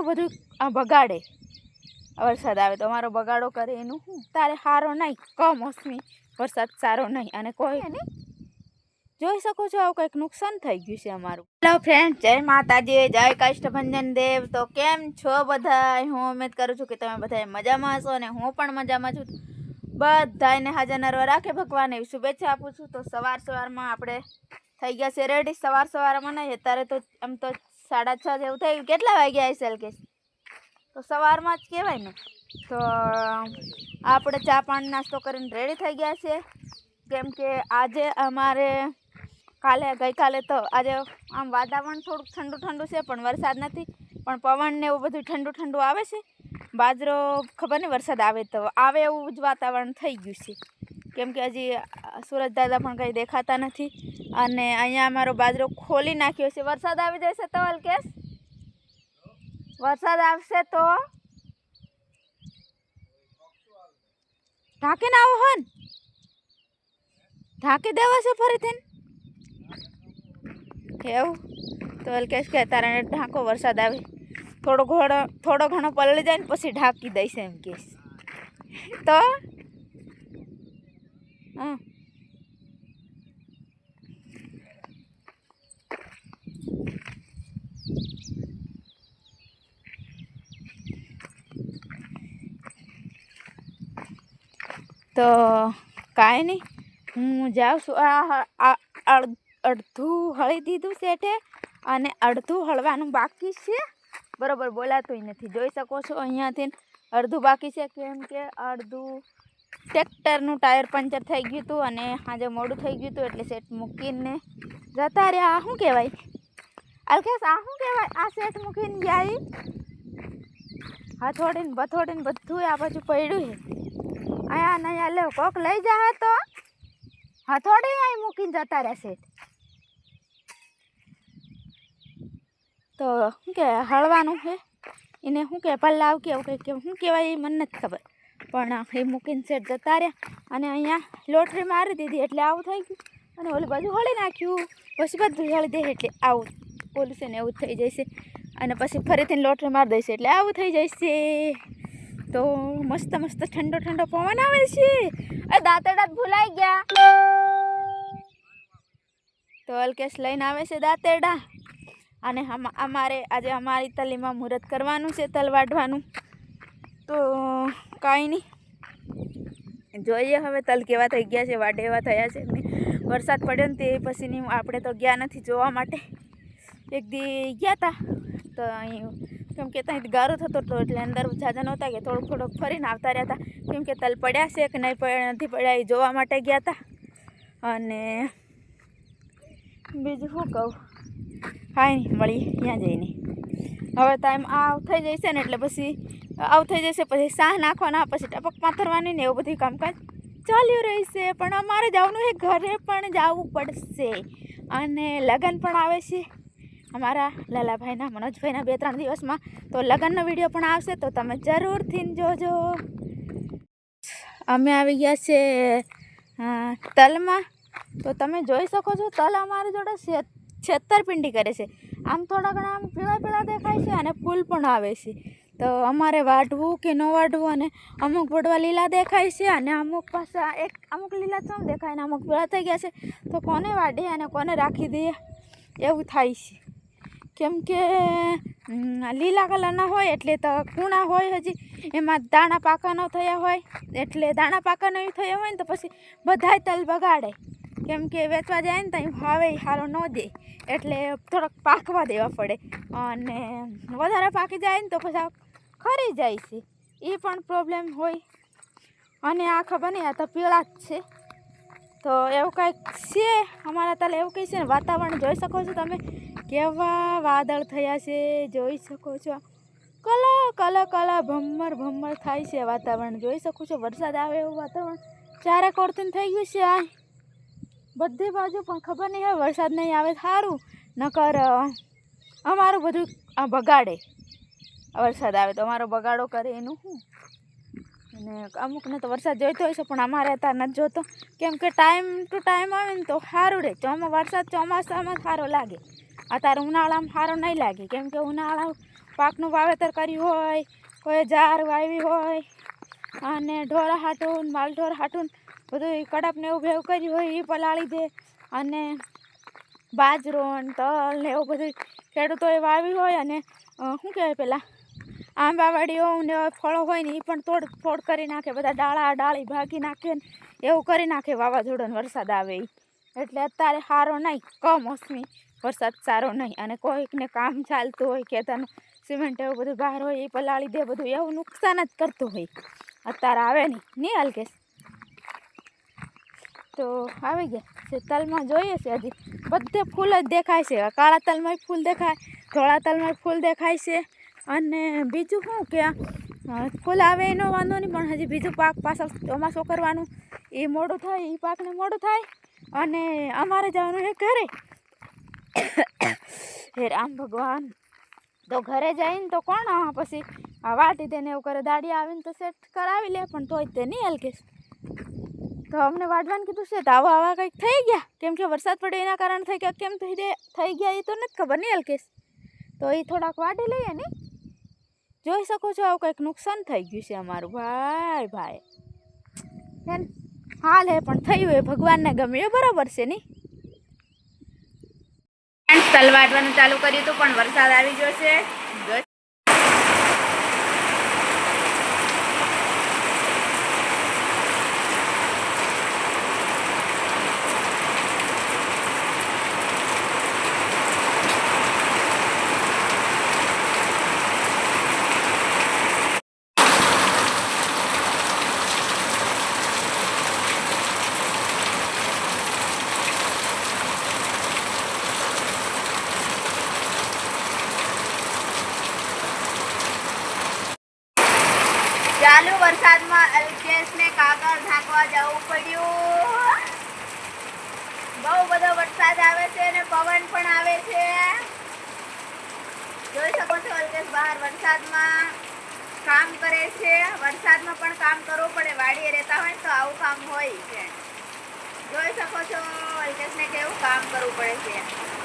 અમારું બધું બગાડે. વરસાદ આવે તો અમારો બગાડો કરે એનું શું? તારે સારો નહીં, કમોસમી. વરસાદ સારો નહીં, અને કોઈ નહીં. જોઈ શકો છો આવું કંઈક નુકસાન થઈ ગયું છે અમારું. હેલો ફ્રેન્ડ જય માતાજી, જય કષ્ટભંજન દેવ. તો કેમ છો બધા હું ઉમેદ કરું છું કે તમે બધા મજામાં હશો અને હું પણ મજામાં છું. બધાને હાજર નરવા રાખે ભગવાન એવી શુભેચ્છા આપું છું. તો સવાર સવારમાં આપણે થઈ ગયા છે રેડી સવાર સવારમાં નહીં, અત્યારે તો એમ તો સાડા છ જેવું થયું કેટલા વાગ્યા હશે કે તો સવારમાં જ કહેવાય ને. તો આપણે ચા પાણી નાસ્તો કરીને રેડી થઈ ગયા છે કેમ કે આજે અમારે કાલે, ગઈકાલે તો આજે આમ વાતાવરણ થોડુંક ઠંડુ ઠંડુ છે, પણ વરસાદ નથી. પણ પવન ને એવું બધું ઠંડુ ઠંડુ આવે છે. બાજરો ખબર નહીં વરસાદ આવે તો આવે એવું જ વાતાવરણ થઈ ગયું છે. કેમ કે હજી સુરજ દાદા પણ કંઈ દેખાતા નથી. અને અહીંયા અમારો બાજરો ખોલી નાખ્યો છે. વરસાદ આવી જશે તો, અલ્કેશ? વરસાદ આવશે તો? ઢાંકીને આવો હન. ઢાંકી દેવા છે ફરીથી. એવું? તો અલ્કેશ કે તારે ઢાંકો વરસાદ આવે. થોડો ઘણો થોડો ઘણો પલળી જાય ને પછી ઢાંકી દઈશ એમ કેસ તો? હા. તો કાંઈ નહીં. હું જાઉં છું. આ અડધું હળી દીધું શેઠે અને અડધું હળવાનું બાકી છે. બરાબર, બોલાતુંય નથી. જોઈ શકો છો અહીંયાથી અડધું બાકી છે. કેમ કે અડધું ટ્રેક્ટરનું ટાયર પંચર થઈ ગયું હતું અને આજે મોડું થઈ ગયું હતું એટલે સેટ મૂકીને જતા રહ્યા. આ શું કહેવાય? અલ્કેશ, આ શું કહેવાય? આ સેટ મૂકીને જાય? હથોડીને, બથોડીને બધું આ બાજુ પડ્યું છે. અહીંયા ને અહીંયા લે કોક લઈ જાય તો. હથોડી અહીં મૂકીને જતા રહેશે. તો શું કે, હળવાનું છે એને શું કે પલ્લાવ કે એવું કંઈક શું કહેવાય એ મને નથી ખબર. પણ એ મૂકીને સેટ જતા રહ્યા અને અહીંયા લોટરી મારી દીધી એટલે આવું થઈ ગયું. અને ઓલી બાજુ હળી નાખ્યું. પછી બધું હળી દે એટલે આવું. ઓલું છે ને એવું થઈ જશે. અને પછી ફરીથી લોટરી મારી દઈશ એટલે આવું થઈ જશે. તો મસ્ત મસ્ત ઠંડો ઠંડો પવન આવે છે. એ દાંતડા ભૂલાઈ ગયા. તો અલ્કેશ લઈને આવે છે દાંતેડા અને અમારે આજે અમારી તલીમાં મુહૂર્ત કરવાનું છે, તલ વાઢવાનું. તો કાંઈ નહીં. જોઈએ હવે તલ કેવા થઈ ગયા છે, વાઢે એવા થયા છે વરસાદ પડ્યો ને તે પછીની આપણે તો ગયા નથી જોવા માટે. એક દી ગયા હતા તો અહીં કેમ કે ત્યાં ગારો થતો હતો એટલે અંદર જાજા નહોતા કે થોડુંક થોડોક ફરીને આવતા રહ્યા હતા. કેમ કે તલ પડ્યા છે કે નહીં નથી પડ્યા એ જોવા માટે ગયા હતા. અને બીજું શું કહું? હાય નહીં મળી ત્યાં જઈને હવે ટાઈમ આવ થઈ જશે ને એટલે પછી આવ થઈ જશે, પછી સાહ નાખવાના, પછી ટપક પાથરવાની ને એવું બધું કામકાજ ચાલ્યું રહેશે. પણ અમારે જવાનું છે, ઘરે પણ જવું પડશે. અને લગ્ન પણ આવે છે. અમારા લાલાભાઈના મનોજભાઈના બે ત્રણ દિવસમાં તો લગ્નનો વીડિયો પણ આવશે, તો તમે જરૂરથી જોજો. અમે આવી ગયા છે તલમાં. તો તમે જોઈ શકો છો, તલ અમારી જોડે છેતરપિંડી કરે છે. આમ થોડા ઘણા આમ પીળા પીળા દેખાય છે અને ફૂલ પણ આવે છે. તો અમારે વાઢવું કે ન વાઢવું અને અમુક પડવા લીલા દેખાય છે અને અમુક પાસે એક, અમુક લીલા ચમ દેખાય ને અમુક પીળા થઈ ગયા છે. તો કોને વાઢીએ અને કોને રાખી દઈએ? એવું થાય છે. કેમ કે લીલા કલરના હોય એટલે તો કૂણા હોય હજી. એમાં દાણા પાકા ન થયા હોય, એટલે દાણા પાકા નહીં થયા હોય ને તો પછી બધાય તલ બગાડે. કેમ કે વેચવા જાય ને ત્યાં ય સારો ન દે, એટલે થોડોક પાકવા દેવા પડે. અને વધારે પાકી જાય ને તો પછી ખરી જાય છે. એ પણ પ્રોબ્લેમ હોય. અને આ ખબર નહીં, આ તો પીળા જ છે. તો એવું કાંઈક છે? અમારા તાલે એવું કંઈ છે ને? વાતાવરણ જોઈ શકો છો તમે? કેવા વાદળ થયા છે, જોઈ શકો છો. કલા કલા કલા, ભમર ભમ્મર થાય છે વાતાવરણ. જોઈ શકો છો, વરસાદ આવે એવું વાતાવરણ. ચારે કોરતીને થઈ ગયું છે આ. બધી બાજુ પણ ખબર નહીં હવે વરસાદ નહીં આવે સારું. નકર અમારું બધું આ બગાડે. વરસાદ આવે તો અમારો બગાડો કરે એનું શું? અને અમુકને તો વરસાદ જોઈતો હોય છે, પણ અમારે અત્યારે નથી જોતો. કેમ કે ટાઈમ ટુ ટાઈમ આવે ને તો સારું રહે. ચોમા વરસાદ ચોમાસામાં સારો લાગે. અત્યારે ઉનાળામાં સારો નહીં લાગે. કેમ કે ઉનાળા પાકનું વાવેતર કર્યું હોય, કોઈ ઝાર વાવી હોય, અને ઢોરા હાટું માલ ઢોર હાટું, બધું કડપને એવું ભેવ કર્યું હોય એ પલાળી દે. અને બાજરો ને તલ ને એવું બધું ખેડૂતોએ વાવી હોય અને શું કહેવાય પેલા? આંબાવાડીઓ ને ફળો હોય ને એ પણ તોડ, ફોડ કરી નાખે. બધા ડાળા ડાળી ભાગી નાખે ને એવું કરી નાખે. વાવાઝોડો વરસાદ આવે એટલે અત્યારે સારો નહીં. કમોસમી. વરસાદ સારો નહીં અને કોઈકને કામ ચાલતું હોય ખેતરનું સિમેન્ટ એવું બધું બહાર હોય એ પલાળી દે બધું, એવું નુકસાન જ કરતું હોય. અત્યારે આવે નહીં. નહીં હલકેશ તો આવી ગયા. છે તલમાં જોઈએ છે હજી. બધે ફૂલ જ દેખાય છે. કાળા તલમાં ફૂલ દેખાય, ધોળા તલમાં ફૂલ દેખાય છે. અને બીજું શું કે ફૂલ આવે એનો વાંધો નહીં, પણ હજી બીજું પાક પાછળ ચોમાસું કરવાનું, એ મોડું થાય, એ પાકને મોડું થાય. અને અમારે જવાનું છે ઘરે. હે રામ ભગવાન. તો ઘરે જઈને તો કોણ પછી આ વાટી તેને એવું કરે દાડી આવીને તો સેટ કરાવી લે, પણ તોય તે નહીં હલકેશ તો અમને વાટવાનું કીધું છે, તો આવા આવા કંઈક થઈ ગયા. કેમ કે વરસાદ પડ્યો એના કારણે થઈ ગયા, કેમ થઈ થઈ ગયા એ તો નથી ખબર, નહીં હલકેશ તો એ થોડાક વાટી લઈએ ને. જોઈ શકો છો, આવું કંઈક નુકસાન થઈ ગયું છે અમારું. ભાઈ ભાઈ? હાલ હે, પણ થયું એ ભગવાનને ગમ્યું બરાબર છે, નહીં? તલ વાટવાનું ચાલુ કર્યું હતું પણ વરસાદ આવી ગયો છે જોઈ ચાલુ વરસાદમાં અલ્પેશને કાગળ ઢાંકવા જવું પડ્યું. બહુ બધો વરસાદ આવે છે અને પવન પણ આવે છે. જોઈ શકો છો અલ્પેશ બહાર વરસાદમાં કામ કરે છે. વરસાદમાં પણ કામ કરવું પડે. વાડીએ રહેતા હોય તો આવું કામ હોય છે. જોઈ શકો છો અલ્પેશને કેવું કામ કરવું પડે છે.